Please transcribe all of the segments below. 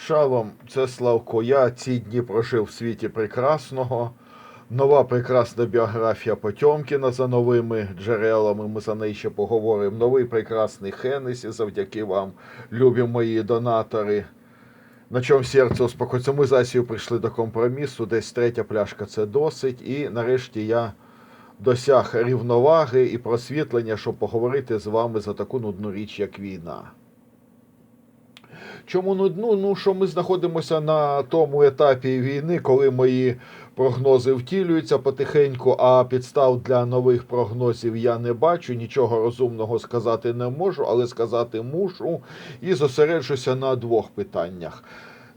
Шалом, це Славко. Я ці дні прожив в світі прекрасного. Нова прекрасна біографія Потьомкіна за новими джерелами. Ми за неї ще поговоримо. Новий прекрасний Хеннесі, завдяки вам, любі мої донатори. На чому серце успокоїться. Ми з Асією прийшли до компромісу. Десь третя пляшка це досить. І нарешті я досяг рівноваги і просвітлення, щоб поговорити з вами за таку нудну річ, як війна. Чому нудну? Ну, що ми знаходимося на тому етапі війни, коли мої прогнози втілюються потихеньку, а підстав для нових прогнозів я не бачу. Нічого розумного сказати не можу, але сказати мушу і зосереджуся на двох питаннях.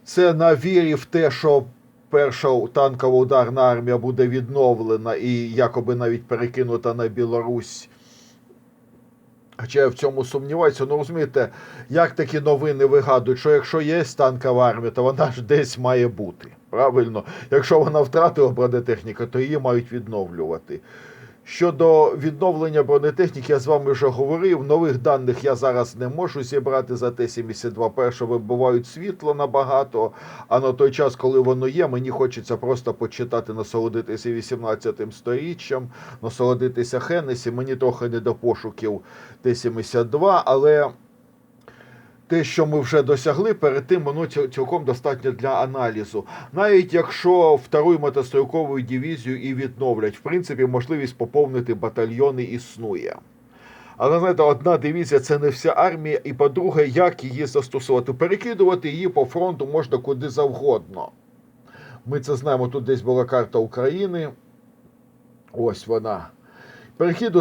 Це на вірі в те, що перша танкова ударна армія буде відновлена і якоби навіть перекинута на Білорусь. Хоча я в цьому сумніваюся, ну розумієте, як такі новини вигадують, що якщо є танкова армія, то вона ж десь має бути. Правильно, якщо вона втратила бронетехніку, то її мають відновлювати. Щодо відновлення бронетехніки, я з вами вже говорив. Нових даних я зараз не можу зібрати за Т-72. Перше, вибивають світло набагато. А на той час, коли воно є, мені хочеться просто почитати, насолодитися 18-м сторіччям, насолодитися Хеннесі. Мені трохи не до пошуків Т-72, але те, що ми вже досягли, перед тим воно цілком достатньо для аналізу. Навіть якщо вторую мотострілкову дивізію і відновлять, в принципі, можливість поповнити батальйони існує. Але знаєте, одна дивізія це не вся армія, і по-друге, як її застосувати? Перекидувати її по фронту можна куди завгодно. Ми це знаємо. Тут десь була карта України. Ось вона.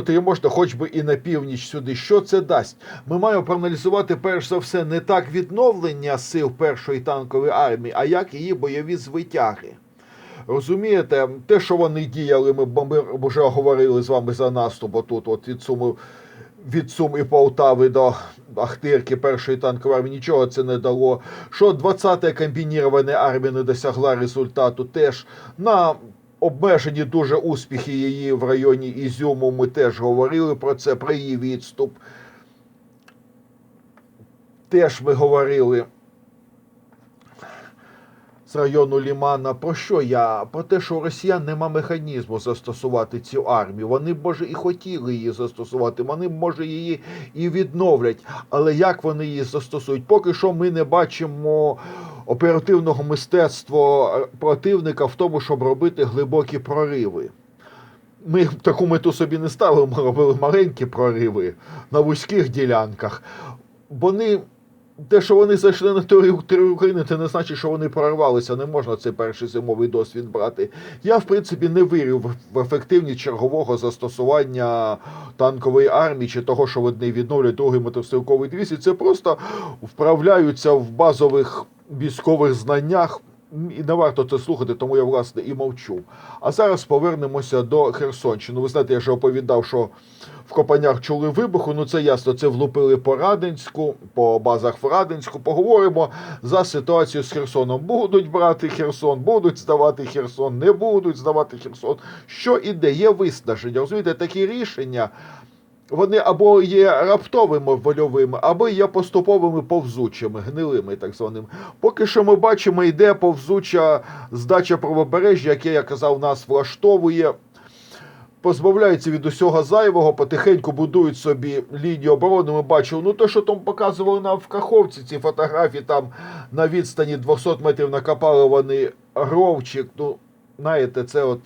Її можна хоч би і на північ сюди. Що це дасть? Ми маємо проаналізувати перш за все не так відновлення сил першої танкової армії, а як її бойові звитяги. Розумієте, те, що вони діяли, ми, вже говорили з вами за наступ, отут, от від Суми, від Сум і Полтави до Ахтирки першої танкової армії, нічого це не дало. Що 20-та комбінірована армія не досягла результату, теж на обмежені дуже успіхи її в районі Ізюму. Ми теж говорили про це, про її відступ. Теж ми говорили з району Лімана. Про що я? Про те, що у росіян нема механізму застосувати цю армію. Вони може і хотіли її застосувати, вони може її і відновлять. Але як вони її застосують? Поки що ми не бачимо оперативного мистецтва противника в тому, щоб робити глибокі прориви. Ми таку мету собі не ставили, ми робили маленькі прориви на вузьких ділянках. Вони те, що вони зайшли на територію України, це не значить, що вони прорвалися. Не можна цей перший зимовий досвід брати. Я, в принципі, не вірю в- ефективність чергового застосування танкової армії чи того, що вони відновлять другий мотострілковий дивізій. Це просто вправляються в базових військових знаннях. І не варто це слухати, тому я власне і мовчу. А зараз повернемося до Херсонщини. Ви знаєте, я вже оповідав, що в Копанях чули вибуху. Ну це ясно. Це влупили по Радинську, по базах в Радинську. Поговоримо за ситуацію з Херсоном. Будуть брати Херсон, будуть здавати Херсон, не будуть здавати Херсон. Що іде? Є виснаження. Розумієте, такі рішення. Вони або є раптовими вольовими, або є поступовими повзучими, гнилими, так званими. Поки що ми бачимо, йде повзуча здача правобережжя, яке, я казав, нас влаштовує. Позбавляються від усього зайвого, потихеньку будують собі лінію оборони. Ми бачимо, ну те, що там показували нам в Каховці, ці фотографії там на відстані 200 метрів накопали вони ровчик. Ну, знаєте, це от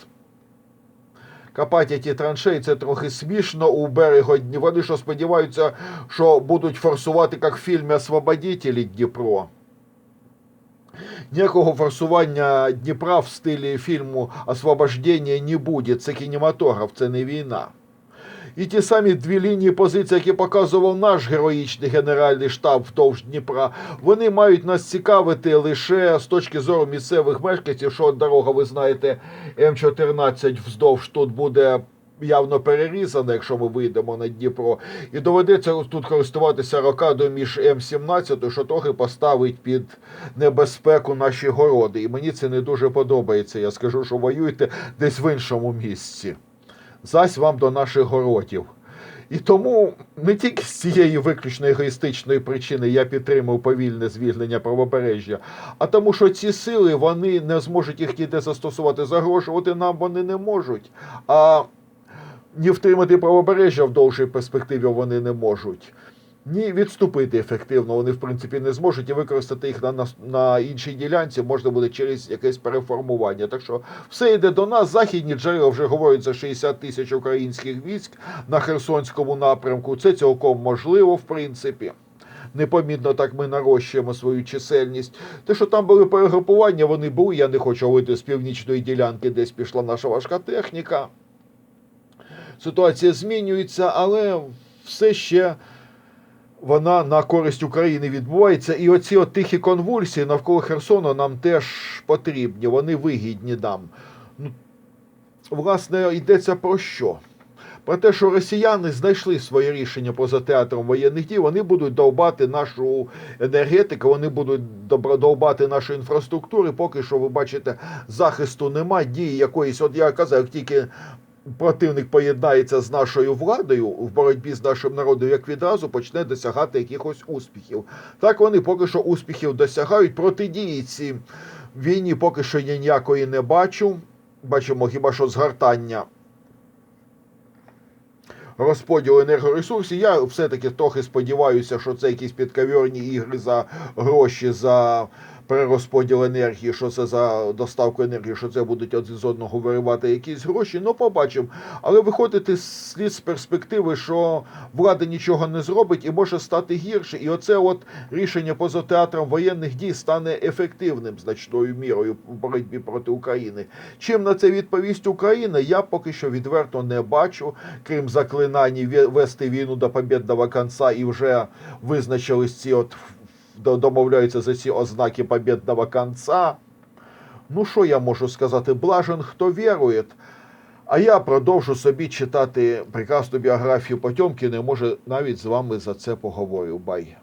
копати ті траншеї, це трохи смішно у берегодні. Вони що сподіваються, що будуть форсувати, як в фільмі Освободітелі Дніпро. Ніякого форсування Дніпра в стилі фільму Освобождення не буде. Це кінематограф, це не війна. І ті самі дві лінії позицій, які показував наш героїчний генеральний штаб вдовж Дніпра, вони мають нас цікавити лише з точки зору місцевих мешканців, що дорога, ви знаєте, М14 вздовж тут буде явно перерізана, якщо ми вийдемо на Дніпро. І доведеться тут користуватися рокадою між М17, що трохи поставить під небезпеку наші городи. І мені це не дуже подобається. Я скажу, що воюйте десь в іншому місці. Зась вам до наших городів. І тому не тільки з цієї виключно егоїстичної причини я підтримав повільне звільнення правобережжя, а тому, що ці сили вони не зможуть їх ніде застосувати, загрожувати нам вони не можуть. А ні втримати правобережжя в довшій перспективі вони не можуть. Ні, відступити ефективно вони в принципі не зможуть і використати їх на, на, на іншій ділянці можна буде через якесь переформування. Так що все йде до нас. Західні джерела вже говорять за 60 тисяч українських військ на Херсонському напрямку. Це цілком можливо, в принципі. Непомітно так ми нарощуємо свою чисельність. Те, що там були перегрупування, вони були. Я не хочу говорити з північної ділянки, десь пішла наша важка техніка. Ситуація змінюється, але все ще вона на користь України відбувається. І оці от тихі конвульсії навколо Херсону нам теж потрібні, вони вигідні нам. Ну, власне, йдеться про що? Про те, що росіяни знайшли своє рішення поза театром воєнних дій, вони будуть довбати нашу енергетику, вони будуть довбати нашу інфраструктуру. Поки що, ви бачите, захисту нема, дії якоїсь. От я казав, як тільки противник поєднається з нашою владою в боротьбі з нашим народом, як відразу почне досягати якихось успіхів. Так вони поки що успіхів досягають. Протидії цій війні поки що я ніякої не бачу. Бачимо хіба що згортання розподіл енергоресурсів. Я все-таки трохи сподіваюся, що це якісь підкавірні ігри за гроші за перерозподіл енергії, що це за доставку енергії, що це будуть один з одного виривати якісь гроші. Ну, побачимо. Але виходити слід з перспективи, що влада нічого не зробить і може стати гірше. І оце от рішення поза театром воєнних дій стане ефективним значною мірою в боротьбі проти України. Чим на це відповість Україна, я поки що відверто не бачу, крім заклинань ве- вести війну до побєдного кінця і вже визначились ці от домовляються за ці ознаки побєдного конца. Ну, що я можу сказати? Блажен, хто вірує. А я продовжу собі читати прекрасну біографію Потьомкіна, і може навіть з вами за це поговорю. Бай.